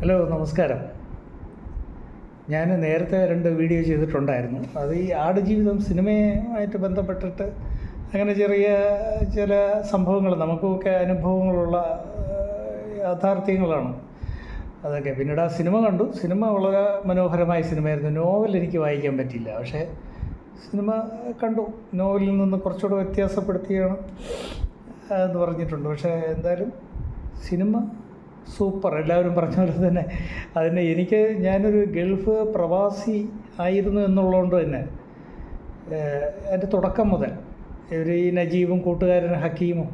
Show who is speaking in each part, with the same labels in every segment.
Speaker 1: Hello നമസ്കാരം. ഞാൻ നേരത്തെ രണ്ട് വീഡിയോ ചെയ്തിട്ടുണ്ടായിരുന്നു. അത് ഈ ആടുജീവിതം സിനിമയുമായിട്ട് ബന്ധപ്പെട്ടിട്ട് അങ്ങനെ ചെറിയ ചില സംഭവങ്ങൾ നമുക്കൊക്കെ അനുഭവങ്ങളുള്ള യാഥാർത്ഥ്യങ്ങളാണ്. അതൊക്കെ പിന്നീട് ആ സിനിമ കണ്ടു. സിനിമ വളരെ മനോഹരമായ സിനിമയായിരുന്നു. നോവൽ എനിക്ക് വായിക്കാൻ പറ്റിയില്ല. പക്ഷേ സിനിമ കണ്ടു. നോവലിൽ നിന്ന് കുറച്ചുകൂടെ വ്യത്യാസപ്പെടുത്തിയാണ് എന്ന് പറഞ്ഞിട്ടുണ്ട്. പക്ഷേ എന്തായാലും സിനിമ സൂപ്പർ. എല്ലാവരും പറഞ്ഞ പോലെ തന്നെ അതിന് എനിക്ക് ഞാനൊരു ഗൾഫ് പ്രവാസി ആയിരുന്നു എന്നുള്ളതുകൊണ്ട് തന്നെ എന്റെ തുടക്കം മുതൽ ഇവർ ഈ നജീബും കൂട്ടുകാരൻ ഹക്കീമും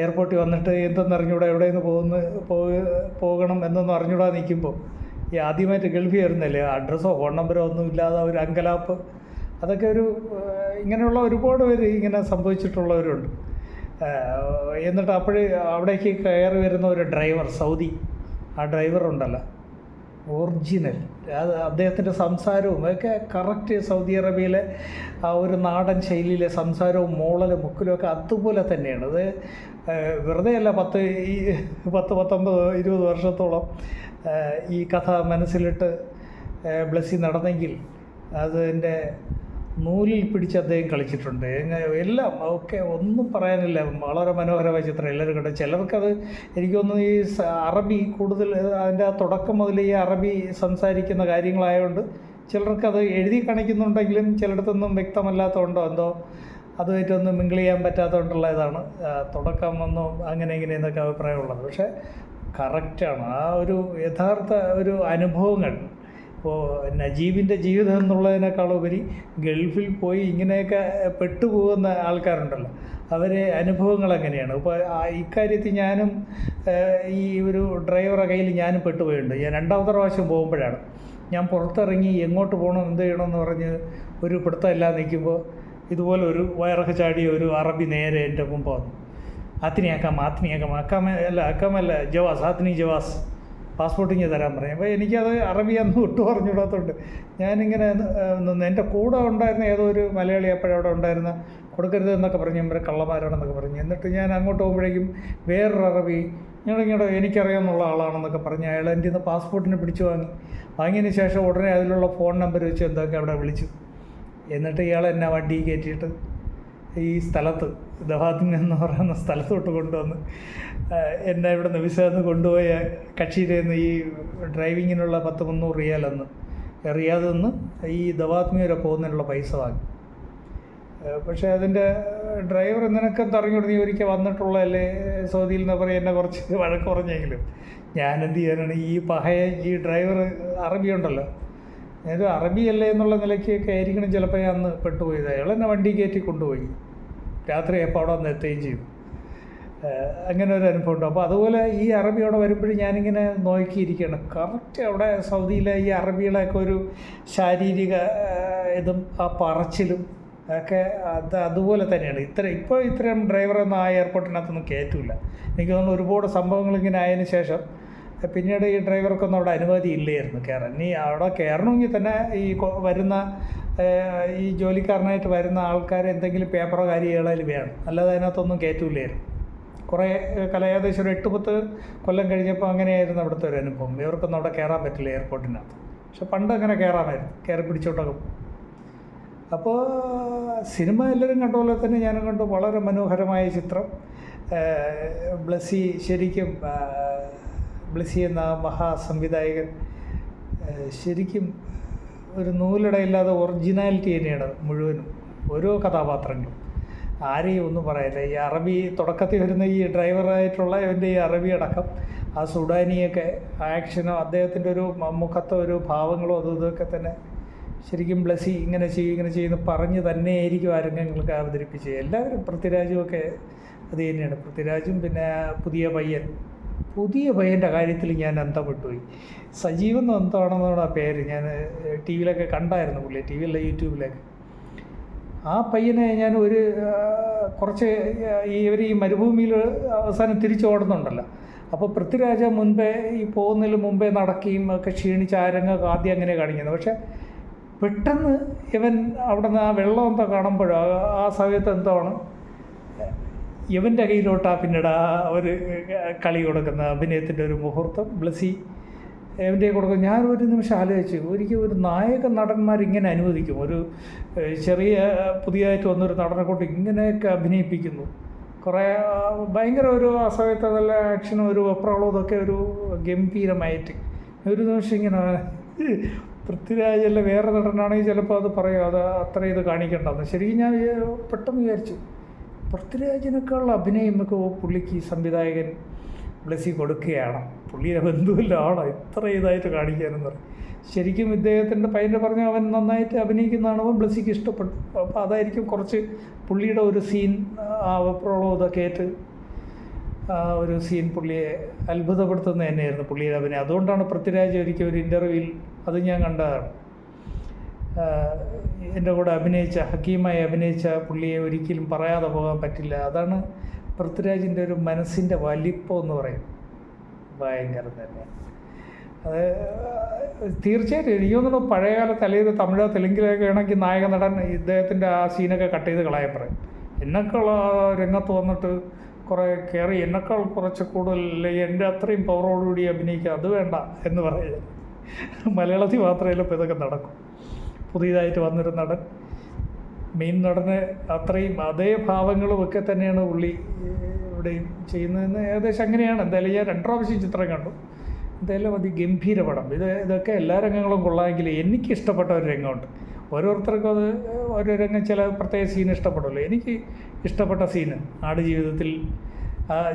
Speaker 1: എയർപോർട്ടിൽ വന്നിട്ട് എന്തെന്ന് അറിഞ്ഞൂടാ എവിടെ നിന്ന് പോകുന്ന പോകണം എന്നൊന്നും അറിഞ്ഞൂടാ നിൽക്കുമ്പോൾ ഈ ആദ്യമായിട്ട് ഗൾഫിൽ വരുന്നല്ലേ അഡ്രസ്സോ ഫോൺ നമ്പറോ ഒന്നും ഇല്ലാതെ ഒരു അങ്കലാപ്പ്. അതൊക്കെ ഒരു ഇങ്ങനെയുള്ള ഒരുപാട് പേര് ഇങ്ങനെ സംഭവിച്ചിട്ടുള്ളവരുണ്ട്. എന്നിട്ട് അപ്പോഴേ അവിടേക്ക് കയറി വരുന്ന ഒരു ഡ്രൈവർ സൗദി. ആ ഡ്രൈവർ ഉണ്ടല്ലോ. ഒറിജിനൽ. അത് അദ്ദേഹത്തിന്റെ സംസാരവും ഒക്കെ കറക്റ്റ് സൗദി അറേബ്യയിലെ ആ ഒരു നാടൻ ശൈലിയിലെ സംസാരവും മോളലും മുക്കിലും ഒക്കെ അതുപോലെ തന്നെയാണ്. അത് വെറുതെ അല്ല പത്ത് ഈ പത്ത് പത്തൊമ്പത് ഇരുപത് വർഷത്തോളം ഈ കഥ മനസ്സിലിട്ട് ബ്ലസ്സി നടന്നെങ്കിൽ അതിന്റെ നൂലിൽ പിടിച്ച് അദ്ദേഹം കളിച്ചിട്ടുണ്ട്. എല്ലാം ഒക്കെ ഒന്നും പറയാനില്ല. വളരെ മനോഹരമായ ചിത്രം. എല്ലാവരും കണ്ടു ചിലർക്കത് എനിക്ക് ഈ അറബി കൂടുതൽ അതിന്റെ ആ തുടക്കം മുതൽ ഈ അറബി സംസാരിക്കുന്ന കാര്യങ്ങളായതുകൊണ്ട് ചിലർക്കത് എഴുതി കാണിക്കുന്നുണ്ടെങ്കിലും ചിലയിടത്തൊന്നും വ്യക്തമല്ലാത്തതുകൊണ്ടോ എന്തോ അതുമായിട്ടൊന്നും മിങ്കിൾ ചെയ്യാൻ പറ്റാത്തതുകൊണ്ടുള്ള ഇതാണ്. തുടക്കം ഒന്നും അങ്ങനെ ഇങ്ങനെ എന്നൊക്കെ അഭിപ്രായമുള്ളത്. പക്ഷേ കറക്റ്റാണ് ആ ഒരു യഥാർത്ഥ ഒരു അനുഭവങ്ങൾ ഇപ്പോൾ നജീബിന്റെ ജീവിതം എന്നുള്ളതിനേക്കാളുപരി ഗൾഫിൽ പോയി ഇങ്ങനെയൊക്കെ പെട്ടുപോകുന്ന ആൾക്കാരുണ്ടല്ലോ. അവരെ അനുഭവങ്ങൾ എങ്ങനെയാണ്? ഇപ്പോൾ ഇക്കാര്യത്തിൽ ഞാനും ഈ ഒരു ഡ്രൈവറെ കയ്യിൽ ഞാനും പെട്ടുപോയിട്ടുണ്ട്. ഞാൻ രണ്ടാമത്തെ പ്രാവശ്യം പോകുമ്പോഴാണ്. ഞാൻ പുറത്തിറങ്ങി എങ്ങോട്ട് പോകണം എന്ത് ചെയ്യണമെന്ന് പറഞ്ഞ് ഒരു പിടുത്തമില്ലാതെ നിൽക്കുമ്പോൾ ഇതുപോലെ ഒരു വയറൊക്കെ ചാടി ഒരു അറബി നേരെ എന്റെ മുമ്പ് വന്നു ആത്തിനിയാക്കാം ആത്തിനിയാക്കാം ആക്കാമ അല്ല അക്കാമല്ല ജവാസ് ആത്തിനി ജവാസ്. പാസ്പോർട്ടിങ് തരാൻ പറയും. അപ്പോൾ എനിക്കത് അറബി അന്ന് ഒട്ടു പറഞ്ഞുകൂടാത്തതുകൊണ്ട് ഞാനിങ്ങനെ നിന്ന് എന്റെ കൂടെ ഉണ്ടായിരുന്ന ഏതോ ഒരു മലയാളി അപ്പോഴവിടെ ഉണ്ടായിരുന്ന കൊടുക്കരുത് എന്നൊക്കെ പറഞ്ഞു ഇവരെ കള്ളമാരാണെന്നൊക്കെ പറഞ്ഞു. എന്നിട്ട് ഞാൻ അങ്ങോട്ട് പോകുമ്പോഴേക്കും വേറൊരു അറബി ഞങ്ങളിങ്ങോട്ട് എനിക്കറിയാമെന്നുള്ള ആളാണെന്നൊക്കെ പറഞ്ഞ് അയാൾ എന്റെ നിന്ന് പാസ്പോർട്ടിന് പിടിച്ചു വാങ്ങി. വാങ്ങിയതിന് ശേഷം ഉടനെ അതിലുള്ള ഫോൺ നമ്പർ വെച്ച് എന്തൊക്കെ അവിടെ വിളിച്ചു. എന്നിട്ട് ഇയാൾ എന്നെ വണ്ടി കയറ്റിയിട്ട് ഈ സ്ഥലത്ത് ദവാത്തിൻ എന്ന് പറയുന്ന സ്ഥലത്തോട്ട് കൊണ്ടുവന്ന് എന്നെ ഇവിടെ നിന്ന് വിസന്ന് കൊണ്ടുപോയ കക്ഷിയിൽ നിന്ന് ഈ ഡ്രൈവിങ്ങിനുള്ള പത്ത് മുന്നൂറ് റിയാലെന്ന് റിയാദിൽ നിന്ന് ഈ ദവാത്മി വരെ പോകുന്നതിനുള്ള പൈസ വാങ്ങി. പക്ഷേ അതിന്റെ ഡ്രൈവർ നിനക്കെന്ത് അറിഞ്ഞുകൊണ്ട് നീ ഒരിക്കൽ വന്നിട്ടുള്ളതല്ലേ? സൗദിയിൽ നിന്ന് പറയും എന്നെ കുറച്ച് വഴക്ക് പറഞ്ഞെങ്കിലും. ഞാൻ എന്ത് ചെയ്യാനാണ്? ഈ പഹയ ഈ ഡ്രൈവർ അറബി ഉണ്ടല്ലോ. ഞാനൊരു അറബിയല്ലേ എന്നുള്ള നിലയ്ക്കൊക്കെ ആയിരിക്കണം ചിലപ്പോൾ ഞാൻ അന്ന് പെട്ടുപോയത്. അയാൾ എന്നെ വണ്ടി കയറ്റി കൊണ്ടുപോയി. രാത്രി എപ്പോൾ അവിടെ വന്ന് എത്തുകയും ചെയ്തു അങ്ങനെ ഒരു അനുഭവം ഉണ്ട്. അപ്പോൾ അതുപോലെ ഈ അറബി അവിടെ വരുമ്പോഴും ഞാനിങ്ങനെ നോക്കിയിരിക്കുകയാണ്. കറക്റ്റ് അവിടെ സൗദിയിലെ ഈ അറബികളെയൊക്കെ ഒരു ശാരീരിക ഇതും ആ പറച്ചിലും ഒക്കെ അത് അതുപോലെ തന്നെയാണ്. ഇത്ര ഇപ്പോൾ ഇത്രയും ഡ്രൈവറൊന്നും ആ എയർപോർട്ടിനകത്തൊന്നും കയറ്റില്ല എനിക്ക് തോന്നുന്നു ഒരുപാട് സംഭവങ്ങൾ ഇങ്ങനെ ആയതിനു ശേഷം പിന്നീട് ഈ ഡ്രൈവർക്കൊന്നും അവിടെ അനുമതി ഇല്ലായിരുന്നു കയറാൻ. ഇനി അവിടെ കയറണമെങ്കിൽ തന്നെ ഈ വരുന്ന ഈ ജോലിക്കാരനായിട്ട് വരുന്ന ആൾക്കാർ എന്തെങ്കിലും പേപ്പറോ കാര്യങ്ങളതിൽ വേണം. അല്ലാതെ അതിനകത്തൊന്നും കയറ്റൂലായിരുന്നു കുറേ കലയാദേശം ഒരു എട്ട് പത്ത് കൊല്ലം കഴിഞ്ഞപ്പോൾ അങ്ങനെയായിരുന്നു അവിടുത്തെ ഒരു അനുഭവം. ഇവർക്കൊന്നും അവിടെ കയറാൻ പറ്റില്ല എയർപോർട്ടിനകത്ത്. പക്ഷെ പണ്ട് അങ്ങനെ കയറാമായിരുന്നു. കയറി പിടിച്ചോട്ടൊക്കെ. അപ്പോൾ സിനിമ എല്ലാവരും കണ്ട പോലെ തന്നെ ഞാനും കണ്ടു. വളരെ മനോഹരമായ ചിത്രം. ബ്ലസ്സി ശരിക്കും ചെയ്യുന്ന എന്ന മഹാസംവിധായകൻ ശരിക്കും ഒരു നൂലിടയില്ലാതെ ഒറിജിനാലിറ്റി തന്നെയാണ് മുഴുവനും ഓരോ കഥാപാത്രങ്ങളും. ആരെയും ഒന്നും പറയില്ല ഈ അറബി തുടക്കത്തിൽ വരുന്ന ഈ ഡ്രൈവറായിട്ടുള്ള ഇവന്റെ ഈ അറബി അടക്കം ആ സുഡാനിയൊക്കെ ആക്ഷനോ അദ്ദേഹത്തിന്റെ ഒരു മുഖത്തോ ഒരു ഭാവങ്ങളോ അതും ഇതൊക്കെ തന്നെ ശരിക്കും ബ്ലസ്സി ഇങ്ങനെ ചെയ്യും ഇങ്ങനെ ചെയ്യുന്നു പറഞ്ഞ് തന്നെയായിരിക്കും ആ രംഗങ്ങൾക്ക് അവതരിപ്പിച്ചത്. എല്ലാവരും പൃഥ്വിരാജുമൊക്കെ അത് തന്നെയാണ്. പൃഥ്വിരാജും പിന്നെ പുതിയ പയ്യൻ പുതിയ പയ്യന്റെ കാര്യത്തിൽ ഞാൻ അന്തപ്പെട്ടുപോയി സജീവൻ എന്താണെന്നാണ് ആ പേര്? ഞാൻ ടി വിയിലൊക്കെ കണ്ടായിരുന്നു പുള്ളി ടി വിയിലെ യൂട്യൂബിലൊക്കെ. ആ പയ്യനെ ഞാൻ ഒരു കുറച്ച് ഈ ഇവർ ഈ മരുഭൂമിയിൽ അവസാനം തിരിച്ചു ഓടുന്നുണ്ടല്ലോ അപ്പോൾ പൃഥ്വിരാജ മുൻപേ ഈ പോകുന്നതിന് മുമ്പേ നടക്കുകയും ഒക്കെ ക്ഷീണിച്ച് ആരംഗമൊക്കെ രംഗമൊക്കെ ആദ്യം അങ്ങനെ കാണിക്കുന്നത് പക്ഷേ പെട്ടെന്ന് ഇവൻ അവിടെ നിന്ന് ആ വെള്ളം എന്താ കാണുമ്പോഴോ ആ സമയത്ത് എന്താണ് ഇവന്റെ കയ്യിലോട്ടാ പിന്നീട് ആ ഒരു കളി കൊടുക്കുന്ന അഭിനയത്തിന്റെ ഒരു മുഹൂർത്തം. ബ്ലസ്സി എവിടെ കൊടുക്കും ഞാൻ ഒരു നിമിഷം ആലോചിച്ചു. ഒരിക്കൽ ഒരു നായക നടന്മാർ ഇങ്ങനെ അനുവദിക്കും. ഒരു ചെറിയ പുതിയതായിട്ട് വന്നൊരു നടനെ കൊണ്ട് ഇങ്ങനെയൊക്കെ അഭിനയിപ്പിക്കുന്നു. കുറേ ഭയങ്കര ഒരു ആ സമയത്ത് നല്ല ആക്ഷനും ഒരു വെപ്രാളവും ഇതൊക്കെ ഒരു ഗംഭീരമായിട്ട്. ഒരു നിമിഷം ഇങ്ങനെ പൃഥ്വിരാജ് അല്ല വേറെ നടനാണെങ്കിൽ ചിലപ്പോൾ അത് പറയും അത് അത്ര ഇത് കാണിക്കേണ്ടതെന്ന് ശരിക്കും ഞാൻ പെട്ടെന്ന് വിചാരിച്ചു. പൃഥ്വിരാജിനേക്കാളുള്ള അഭിനയം ഒക്കെ പുള്ളിക്ക് സംവിധായകൻ ബ്ലസ്സി കൊടുക്കുകയാണ്. പുള്ളിയെ ആണോ ഇത്ര ഇതായിട്ട് കാണിക്കാനെന്ന് പറയും. ശരിക്കും ഇദ്ദേഹത്തിന്റെ പയ്യന്റെ പറഞ്ഞ അവൻ നന്നായിട്ട് അഭിനയിക്കുന്നതാണോ ബ്ലസ്സിക്ക് ഇഷ്ടപ്പെട്ടു. അപ്പോൾ അതായിരിക്കും കുറച്ച് പുള്ളിയുടെ ഒരു സീൻ ആ പ്രോളോ ഇതൊക്കെ ആയിട്ട് ഒരു സീൻ പുള്ളിയെ അത്ഭുതപ്പെടുത്തുന്നത് തന്നെയായിരുന്നു പുള്ളിയുടെ അഭിനയം. അതുകൊണ്ടാണ് പൃഥ്വിരാജ് ഒരിക്കൽ ഒരു ഇന്റർവ്യൂവിൽ അത് ഞാൻ കണ്ടതാണ്. എന്റെ കൂടെ അഭിനയിച്ച ഹക്കീമായി അഭിനയിച്ച പുള്ളിയെ ഒരിക്കലും പറയാതെ പോകാൻ പറ്റില്ല. അതാണ് പൃഥ്വിരാജിന്റെ ഒരു മനസ്സിന്റെ വലിപ്പം എന്ന് പറയും. ഭയങ്കരം തന്നെ. അത് തീർച്ചയായിട്ടും എനിക്ക് തോന്നുന്നു പഴയകാല തലേത് തമിഴോ തെലുങ്കിലൊക്കെ ആണെങ്കിൽ നായക നടൻ ഇദ്ദേഹത്തിന്റെ ആ സീനൊക്കെ കട്ട് ചെയ്ത് കളയാൻ പറയും. എന്നൊക്കെയുള്ള രംഗത്ത് വന്നിട്ട് കുറേ കയറി എന്നെക്കാൾ കുറച്ച് കൂടുതൽ അല്ലെങ്കിൽ എന്റെ അത്രയും പവറോടുകൂടി അഭിനയിക്കുക അത് വേണ്ട എന്ന് പറയുക മലയാളത്തിൽ മാത്രമേ ഇപ്പോൾ ഇതൊക്കെ നടക്കും. പുതിയതായിട്ട് വന്നൊരു നടൻ. മെയിൻ നടന് അത്രയും അതേ ഭാവങ്ങളും ഒക്കെ തന്നെയാണ് പുള്ളി ഇവിടെയും ചെയ്യുന്നതെന്ന് ഏകദേശം അങ്ങനെയാണ്. എന്തായാലും ഞാൻ രണ്ടു പ്രാവശ്യം ചിത്രം കണ്ടു. എന്തായാലും അതിഗംഭീര പടം. ഇത് ഇതൊക്കെ എല്ലാ രംഗങ്ങളും കൊള്ളാമെങ്കിൽ എനിക്ക് ഇഷ്ടപ്പെട്ട ഒരു രംഗമുണ്ട്. ഓരോരുത്തർക്കും അത് ഓരോ രംഗം ചില പ്രത്യേക സീൻ ഇഷ്ടപ്പെടുമല്ലോ. എനിക്ക് ഇഷ്ടപ്പെട്ട സീന് ആടുജീവിതത്തിൽ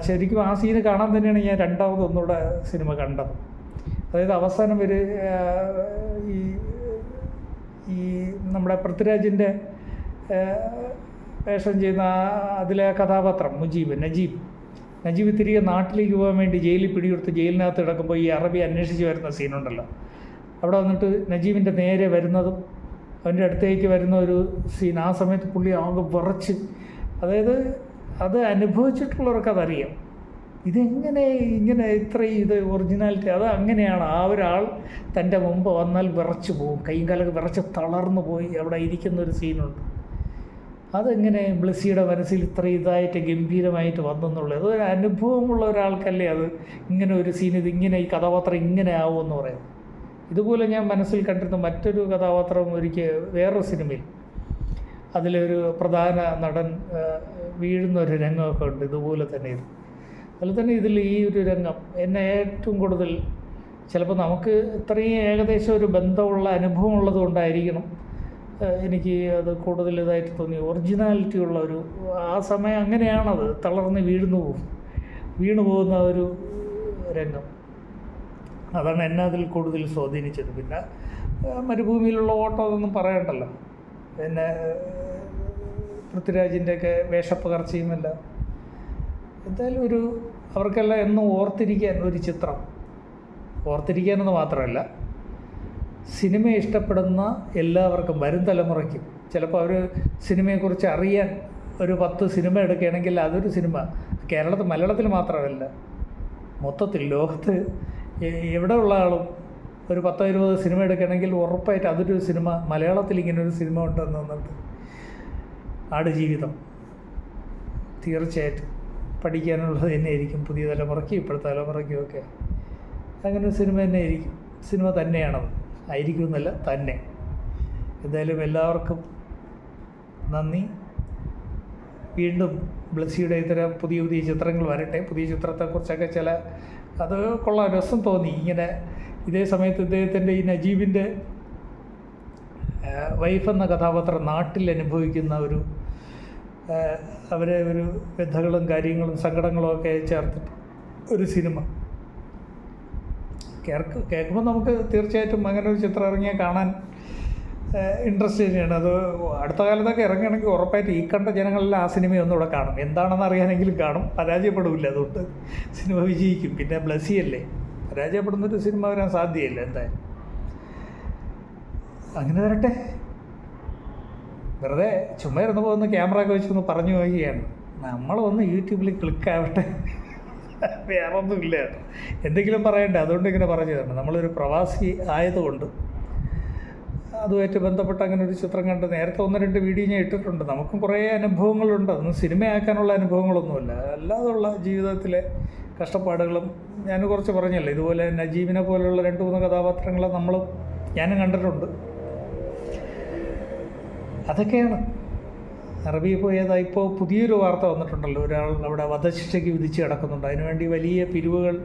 Speaker 1: ശരിക്കും ആ സീന് കാണാൻ തന്നെയാണ് ഞാൻ രണ്ടാമത് ഒന്നുകൂടെ സിനിമ കണ്ടത്. അതായത് അവസാനം ഒരു ഈ ഈ നമ്മുടെ പൃഥ്വിരാജിന്റെ വേഷം ചെയ്യുന്ന അതിലെ കഥാപാത്രം മുജീബ് നജീബ്. നജീബ് തിരികെ നാട്ടിലേക്ക് പോകാൻ വേണ്ടി ജയിലിൽ പിടികൊടുത്ത് ജയിലിനകത്ത് കിടക്കുമ്പോൾ ഈ അറബി അന്വേഷിച്ച് വരുന്ന സീനുണ്ടല്ലോ. അവിടെ വന്നിട്ട് നജീബിന്റെ നേരെ വരുന്നതും അവന്റെ അടുത്തേക്ക് വരുന്ന ഒരു സീൻ. ആ സമയത്ത് പുള്ളി ആകെ വിറച്ച്. അതായത് അത് അനുഭവിച്ചിട്ടുള്ളവർക്ക് അതറിയാം. ഇതെങ്ങനെ ഇങ്ങനെ ഇത്ര ഇത് ഒറിജിനാലിറ്റി അത് അങ്ങനെയാണ്. ആ ഒരാൾ തന്റെ മുമ്പ് വന്നാൽ വിറച്ച് പോകും. കൈയും കാലൊക്കെ വിറച്ച് തളർന്നു പോയി. അവിടെ ഇരിക്കുന്ന ഒരു സീനുണ്ട് അതെങ്ങനെ ബ്ലസ്സിയുടെ മനസ്സിൽ ഇത്ര ഇതായിട്ട് ഗംഭീരമായിട്ട് വന്നെന്നുള്ളത് അതൊരു അനുഭവമുള്ള ഒരാൾക്കല്ലേ അത്. ഇങ്ങനെ ഒരു സീൻ ഇത് ഇങ്ങനെ ഈ കഥാപാത്രം ഇങ്ങനെ ആവുമെന്ന് പറയാം. ഇതുപോലെ ഞാൻ മനസ്സിൽ കണ്ടിരുന്ന മറ്റൊരു കഥാപാത്രം ഒരിക്കൽ വേറൊരു സിനിമയിൽ. അതിലൊരു പ്രധാന നടൻ വീഴുന്ന ഒരു രംഗമൊക്കെ ഉണ്ട്. ഇതുപോലെ തന്നെ ഇത്. അതുപോലെ തന്നെ ഇതിൽ ഈ ഒരു രംഗം എന്നെ ഏറ്റവും കൂടുതൽ ചിലപ്പോൾ നമുക്ക് ഇത്രയും ഏകദേശം ഒരു ബന്ധമുള്ള അനുഭവം ഉള്ളത് കൊണ്ടായിരിക്കണം എനിക്ക് അത് കൂടുതൽ ഇതായിട്ട് തോന്നി ഒറിജിനാലിറ്റി ഉള്ള ഒരു ആ സമയം അങ്ങനെയാണത് തളർന്ന് വീഴുന്നു പോകും വീണു പോകുന്ന ഒരു രംഗം. അതാണ് എന്നെ അതിൽ കൂടുതൽ സ്വാധീനിച്ചത്. പിന്നെ മരുഭൂമിയിലുള്ള ഓട്ടം അതൊന്നും പറയണ്ടല്ലോ. പിന്നെ പൃഥ്വിരാജിന്റെയൊക്കെ വേഷപ്പകർച്ചയും വേഷപ്പകർച്ചയുമല്ല എന്തായാലും ഒരു അവർക്കെല്ലാം എന്നും ഓർത്തിരിക്കാൻ ഒരു ചിത്രം. ഓർത്തിരിക്കാനെന്ന് മാത്രമല്ല സിനിമ ഇഷ്ടപ്പെടുന്ന എല്ലാവർക്കും വരും തലമുറയ്ക്കും. ചിലപ്പോൾ അവർ സിനിമയെക്കുറിച്ച് അറിയാൻ ഒരു പത്ത് സിനിമ എടുക്കുകയാണെങ്കിൽ അതൊരു സിനിമ. കേരളത്തിൽ മലയാളത്തിൽ മാത്രമല്ല മൊത്തത്തിൽ ലോകത്ത് എവിടെ ഉള്ള ആളും ഒരു പത്തോ ഇരുപത് സിനിമ എടുക്കുകയാണെങ്കിൽ ഉറപ്പായിട്ട് അതൊരു സിനിമ മലയാളത്തിൽ ഇങ്ങനെ ഒരു സിനിമ ഉണ്ടെന്ന് വന്നിട്ട് ആടുജീവിതം തീർച്ചയായിട്ടും. പഠിക്കാനുള്ളത് തന്നെയായിരിക്കും പുതിയ തലമുറയ്ക്കും ഇപ്പോഴത്തെ തലമുറയ്ക്കും ഒക്കെ. അങ്ങനെ ഒരു സിനിമ തന്നെ ആയിരിക്കും സിനിമ തന്നെയാണത്. ആയിരിക്കും എന്നല്ല തന്നെ. എന്തായാലും എല്ലാവർക്കും നന്ദി. വീണ്ടും ബ്ലസ്സിയുടെ ഇത്തരം പുതിയ പുതിയ ചിത്രങ്ങൾ വരട്ടെ. പുതിയ ചിത്രത്തെക്കുറിച്ചൊക്കെ ചില അത് കൊള്ളാം രസം തോന്നി. ഇങ്ങനെ ഇതേ സമയത്ത് ഇദ്ദേഹത്തിന്റെ ഈ നജീബിന്റെ വൈഫ് എന്ന കഥാപാത്രം നാട്ടിൽ അനുഭവിക്കുന്ന ഒരു അവരെ ഒരു വ്യഥകളും കാര്യങ്ങളും സങ്കടങ്ങളും ഒക്കെ ചേർത്തിട്ട് ഒരു സിനിമ. കേൾക്ക് കേൾക്കുമ്പോൾ നമുക്ക് തീർച്ചയായിട്ടും അങ്ങനെ ഒരു ചിത്രം ഇറങ്ങിയാൽ കാണാൻ ഇൻട്രസ്റ്റ് തന്നെയാണ്. അത് അടുത്ത കാലത്തൊക്കെ ഇറങ്ങുകയാണെങ്കിൽ ഉറപ്പായിട്ട് ഈ കണ്ട ജനങ്ങളെല്ലാം ആ സിനിമ ഒന്നുകൂടെ കാണും. എന്താണെന്ന് അറിയാനെങ്കിലും കാണും. പരാജയപ്പെടില്ല അതുകൊണ്ട് സിനിമ വിജയിക്കും. പിന്നെ ബ്ലസ്സിയല്ലേ പരാജയപ്പെടുന്നൊരു സിനിമ വരാൻ സാധ്യമല്ല എന്തായാലും. അങ്ങനെ വരട്ടെ. വെറുതെ ചുമ്മാ ഇരുന്ന് പോകുന്ന ക്യാമറ ഒക്കെ വെച്ചൊന്ന് പറഞ്ഞു പോവുകയാണ്. നമ്മളൊന്ന് യൂട്യൂബിൽ ക്ലിക്ക് ആവട്ടെ. വേറെ ഒന്നുമില്ല എന്തെങ്കിലും പറയണ്ടേ? അതുകൊണ്ട് ഇങ്ങനെ പറഞ്ഞു തരണം. നമ്മളൊരു പ്രവാസി ആയതുകൊണ്ട്. അതുമായിട്ട് ബന്ധപ്പെട്ട് അങ്ങനെ ഒരു ചിത്രം കണ്ട് നേരത്തെ ഒന്ന് രണ്ട് വീഡിയോ ഞാൻ ഇട്ടിട്ടുണ്ട്. നമുക്കും കുറേ അനുഭവങ്ങളുണ്ട്. അതൊന്നും സിനിമയാക്കാനുള്ള അനുഭവങ്ങളൊന്നുമില്ല. അല്ലാതുള്ള ജീവിതത്തിലെ കഷ്ടപ്പാടുകളും ഞാൻ കുറച്ച് പറഞ്ഞല്ലോ? ഇതുപോലെ നജീബിനെ പോലെയുള്ള രണ്ട് മൂന്ന് കഥാപാത്രങ്ങളെ നമ്മളും ഞാനും കണ്ടിട്ടുണ്ട്. അതൊക്കെയാണ്. അറബിയിൽ പോയതാ ഇപ്പോൾ പുതിയൊരു വാർത്ത വന്നിട്ടുണ്ടല്ലോ. ഒരാൾ അവിടെ വധശിക്ഷയ്ക്ക് വിധിച്ച് കിടക്കുന്നുണ്ട്. അതിനുവേണ്ടി വലിയ പിരിവുകൾ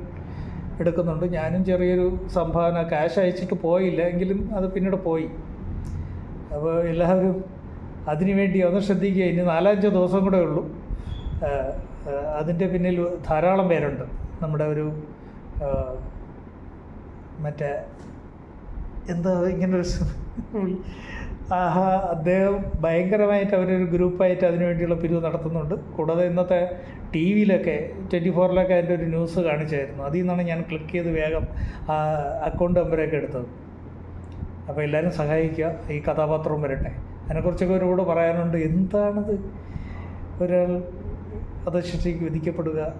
Speaker 1: എടുക്കുന്നുണ്ട്. ഞാനും ചെറിയൊരു സംഭാവന ക്യാഷ് അയച്ചിട്ട് പോയില്ല. എങ്കിലും അത് പിന്നീട് പോയി. അപ്പോൾ എല്ലാവരും അതിനുവേണ്ടി ഒന്ന് ശ്രദ്ധിക്കുക. ഇനി നാലഞ്ച് ദിവസം കൂടെ ഉള്ളൂ. അതിന്റെ പിന്നിൽ ധാരാളം പേരുണ്ട്. നമ്മുടെ ഒരു മറ്റേ എന്താ ഇങ്ങനൊരു ആഹാ അദ്ദേഹം ഭയങ്കരമായിട്ട് അവരൊരു ഗ്രൂപ്പായിട്ട് അതിനുവേണ്ടിയുള്ള പിരിവ് നടത്തുന്നുണ്ട്. കൂടാതെ ഇന്നത്തെ ടി വിയിലൊക്കെ ട്വന്റി ഫോറിലൊക്കെ അതിന്റെ ഒരു ന്യൂസ് കാണിച്ചായിരുന്നു. അതിൽ നിന്നാണ് ഞാൻ ക്ലിക്ക് ചെയ്ത് വേഗം അക്കൗണ്ട് നമ്പരൊക്കെ എടുത്തത്. അപ്പോൾ എല്ലാവരും സഹായിക്കുക. ഈ കഥാപാത്രവും വരട്ടെ. അതിനെക്കുറിച്ചൊക്കെ ഒരുപാട് പറയാനുണ്ട്. എന്താണത്? ഒരാൾ വധശിക്ഷയ്ക്ക് വിധിക്കപ്പെടുക.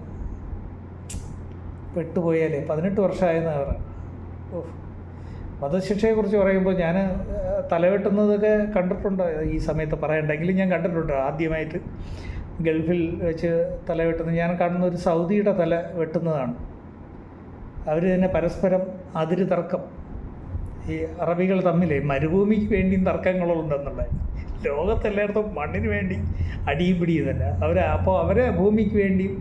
Speaker 1: പെട്ടുപോയാലേ? പതിനെട്ട് വർഷമായെന്നാണ് പറയുന്നത്. ഓ വധശിക്ഷയെക്കുറിച്ച് പറയുമ്പോൾ ഞാൻ തലവെട്ടുന്നതൊക്കെ കണ്ടിട്ടുണ്ട്. ഈ സമയത്ത് പറയണ്ടെങ്കിലും ഞാൻ കണ്ടിട്ടുണ്ട്. ആദ്യമായിട്ട് ഗൾഫിൽ വെച്ച് തല വെട്ടുന്നത് ഞാൻ കാണുന്ന ഒരു സൗദിയുടെ തല വെട്ടുന്നതാണ്. അവർ തന്നെ പരസ്പരം അതിര് തർക്കം. ഈ അറബികൾ തമ്മിലേ മരുഭൂമിക്ക് വേണ്ടിയും തർക്കങ്ങളുണ്ടെന്നുള്ളത്. ലോകത്തെല്ലായിടത്തും മണ്ണിന് വേണ്ടി അടിയും പിടിയും തന്നെ അവർ അപ്പോൾ അവരെ ഭൂമിക്ക് വേണ്ടിയും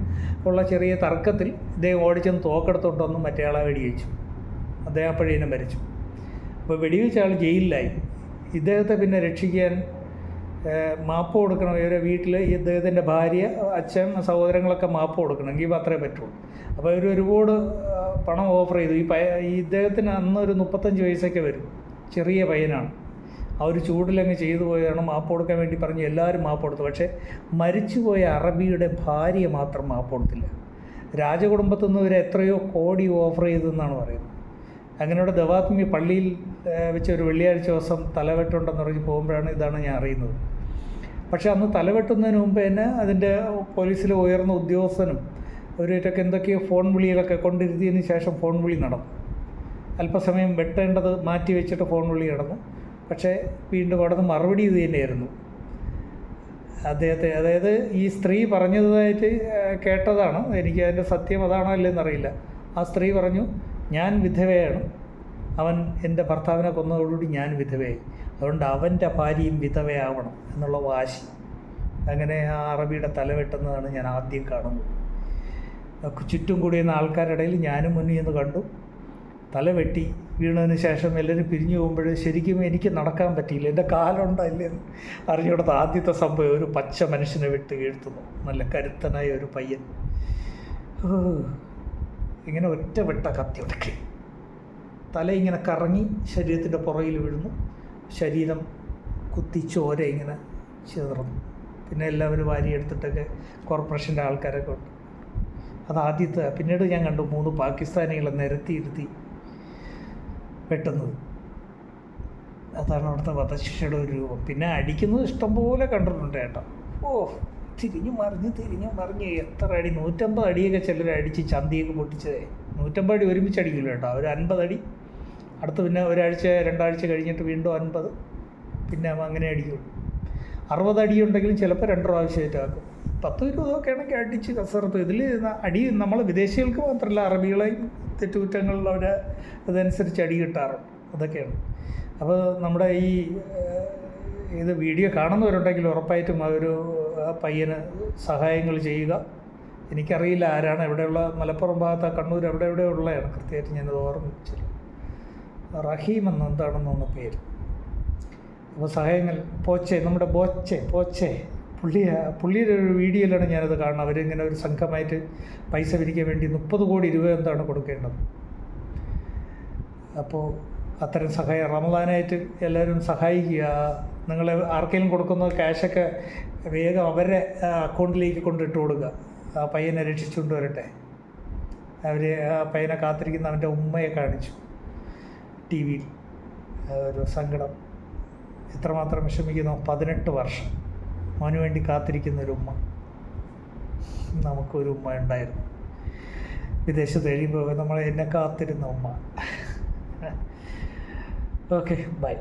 Speaker 1: ഉള്ള ചെറിയ തർക്കത്തിൽ ഇദ്ദേഹം ഓടിച്ചെന്ന് തോക്കെടുത്തോണ്ടൊന്നും മറ്റേ ആളെ വെടിവെച്ചു. അദ്ദേഹം അപ്പോഴേനും മരിച്ചു അപ്പോൾ വെടിവെച്ച ആൾ ജയിലിലായി. ഇദ്ദേഹത്തെ പിന്നെ രക്ഷിക്കാൻ മാപ്പ് കൊടുക്കണം. ഇവരെ വീട്ടിൽ ഇദ്ദേഹത്തിന്റെ ഭാര്യ അച്ഛൻ സഹോദരങ്ങളൊക്കെ മാപ്പ് കൊടുക്കണമെങ്കിൽ മാത്രമേ പറ്റുള്ളൂ. അപ്പോൾ ഇവർ ഒരുപാട് പണം ഓഫർ ചെയ്തു. ഈ പയ ഇദ്ദേഹത്തിന് അന്ന് ഒരു മുപ്പത്തഞ്ച് വയസ്സൊക്കെ വരും. ചെറിയ പയ്യനാണ്. ആ ഒരു ചൂടിലങ്ങ് ചെയ്തു പോയതാണ് മാപ്പ് കൊടുക്കാൻ വേണ്ടി പറഞ്ഞ് എല്ലാവരും മാപ്പ് കൊടുത്തു. പക്ഷേ മരിച്ചുപോയ അറബിയുടെ ഭാര്യ മാത്രം മാപ്പ് കൊടുത്തില്ല. രാജകുടുംബത്തിൽ നിന്ന് ഇവർ എത്രയോ കോടി ഓഫർ ചെയ്തെന്നാണ് പറയുന്നത്. അങ്ങനെയുള്ള ദവാത്മി പള്ളിയിൽ വെച്ച് ഒരു വെള്ളിയാഴ്ച ദിവസം തലവെട്ടുണ്ടെന്ന് പറഞ്ഞ് പോകുമ്പോഴാണ് ഇതാണ് ഞാൻ അറിയുന്നത്. പക്ഷേ അന്ന് തലവെട്ടുന്നതിന് മുമ്പ് തന്നെ അതിന്റെ പോലീസിലെ ഉയർന്ന ഉദ്യോഗസ്ഥനും അവരേറ്റൊക്കെ എന്തൊക്കെയോ ഫോൺ വിളികളൊക്കെ കൊണ്ടിരുത്തിയതിന് ശേഷം ഫോൺ വിളി നടന്നു. അല്പസമയം വെട്ടേണ്ടത് മാറ്റി വെച്ചിട്ട് ഫോൺ വിളി നടന്നു. പക്ഷേ വീണ്ടും അവിടുന്ന് മറുപടി ഇത് തന്നെയായിരുന്നു. അദ്ദേഹത്തെ അതായത് ഈ സ്ത്രീ പറഞ്ഞതായിട്ട് കേട്ടതാണ്. എനിക്ക് അതിന്റെ സത്യം അതാണോ അല്ലെന്നറിയില്ല. ആ സ്ത്രീ പറഞ്ഞു ഞാൻ വിധവയാണ്. അവൻ എന്റെ ഭർത്താവിനെ കൊന്നതോടുകൂടി ഞാൻ വിധവയായി. അതുകൊണ്ട് അവന്റെ ഭാര്യയും വിധവയാവണം എന്നുള്ള വാശി. അങ്ങനെ ആ അറബിയുടെ തലവെട്ടുന്നതാണ് ഞാൻ ആദ്യം കാണുന്നത്. ചുറ്റും കൂടിയുന്ന ആൾക്കാരുടെ ഇടയിൽ ഞാനും മുന്നിൽ നിന്ന് കണ്ടു. തലവെട്ടി വീണതിന് ശേഷം എല്ലാവരും പിരിഞ്ഞു പോകുമ്പോൾ ശരിക്കും എനിക്ക് നടക്കാൻ പറ്റിയില്ല. എന്റെ കാലുണ്ടല്ലേ അറിഞ്ഞുകൊടുത്ത ആദ്യത്തെ സംഭവം ഒരു പച്ച മനുഷ്യനെ വിട്ട് വീഴ്ത്തുന്നു. നല്ല കരുത്തനായ ഒരു പയ്യൻ. ഇങ്ങനെ ഒറ്റ വെട്ട കത്തി ഉടക്കി തല ഇങ്ങനെ കറങ്ങി ശരീരത്തിന്റെ പുറകിൽ വീഴുന്നു. ശരീരം കുത്തി ചോര ഇങ്ങനെ ചിതറുന്നു. പിന്നെ എല്ലാവരും വാരിയെടുത്തിട്ടൊക്കെ കോർപ്പറേഷന്റെ ആൾക്കാരൊക്കെ ഉണ്ട്. അത് ആദ്യത്തെ പിന്നീട് ഞാൻ കണ്ടു മൂന്ന് പാകിസ്ഥാനികളെ നിരത്തിയിരുത്തി വെട്ടുന്നത്. അതാണ് അവിടുത്തെ വധശിക്ഷയുടെ ഒരു രൂപം. പിന്നെ അടിക്കുന്നത് ഇഷ്ടംപോലെ കണ്ടിട്ടുണ്ട് കേട്ടോ. ഓ തിരിഞ്ഞു മറിഞ്ഞ് തിരിഞ്ഞു മറിഞ്ഞ്. എത്ര അടി? നൂറ്റമ്പത് അടിയൊക്കെ ചിലർ അടിച്ച് ചന്തിയൊക്കെ പൊട്ടിച്ചതേ. നൂറ്റമ്പത് അടി ഒരുമിച്ച് അടിക്കില്ല കേട്ടോ. ഒരു അൻപത് അടി അടുത്ത് പിന്നെ ഒരാഴ്ച രണ്ടാഴ്ച കഴിഞ്ഞിട്ട് വീണ്ടും അൻപത്. പിന്നെ അങ്ങനെ അടിക്കുള്ളൂ അറുപത് അടി ഉണ്ടെങ്കിലും ചിലപ്പോൾ രണ്ട് പ്രാവശ്യമായിട്ടാക്കും പത്ത് ഇരുപതൊക്കെ ആണെങ്കിൽ അടിച്ച് കസർത്ത്. ഇതിൽ അടി നമ്മൾ വിദേശികൾക്ക് മാത്രമല്ല അറബികളെയും തെറ്റുകുറ്റങ്ങളിൽ അവർ അതനുസരിച്ച് അടി കിട്ടാറുണ്ട്. അതൊക്കെയാണ്. അപ്പോൾ നമ്മുടെ ഈ ഇത് വീഡിയോ കാണുന്നവരുണ്ടെങ്കിൽ ഉറപ്പായിട്ടും ആ ഒരു പയ്യന് സഹായങ്ങൾ ചെയ്യുക. എനിക്കറിയില്ല ആരാണ്. എവിടെയുള്ള മലപ്പുറം ഭാഗത്ത് കണ്ണൂർ എവിടെ എവിടെ ഉള്ളതാണ് കൃത്യമായിട്ട് ഞാനത് ഓർമ്മിച്ചില്ല റഹീം എന്ന് എന്താണെന്നാണ് പേര്. അപ്പോൾ സഹായങ്ങൾ പോച്ചെ നമ്മുടെ ബോച്ചെ പോച്ചെ പുള്ളി പുള്ളിയുടെ ഒരു വീഡിയോയിലാണ് ഞാനത് കാണുന്നത്. അവരിങ്ങനെ ഒരു സംഘമായിട്ട് പൈസ പിരിക്കാൻ വേണ്ടി മുപ്പത് കോടി രൂപ എന്താണ് കൊടുക്കേണ്ടത്? അപ്പോൾ അത്തരം സഹായ റമദാനായിട്ട് എല്ലാവരും സഹായിക്കുക. നിങ്ങൾ ആർക്കെങ്കിലും കൊടുക്കുന്ന ക്യാഷൊക്കെ വേഗം അവരുടെ അക്കൗണ്ടിലേക്ക് കൊണ്ടിട്ട് കൊടുക്കുക. ആ പയ്യനെ രക്ഷിച്ചുകൊണ്ട് വരട്ടെ. അവർ ആ പയ്യനെ കാത്തിരിക്കുന്ന അവന്റെ ഉമ്മയെ കാണിച്ചു. ടി വിയിൽ ഒരു സങ്കടം. എത്രമാത്രം വിഷമിക്കുന്നു? പതിനെട്ട് വർഷം. മോന് വേണ്ടി കാത്തിരിക്കുന്ന ഒരു ഉമ്മ. നമുക്കൊരു ഉമ്മ ഉണ്ടായിരുന്നു. വിദേശത്ത് കഴിയുമ്പോൾ നമ്മൾ എന്നെ കാത്തിരുന്ന ഉമ്മ. Okay bye.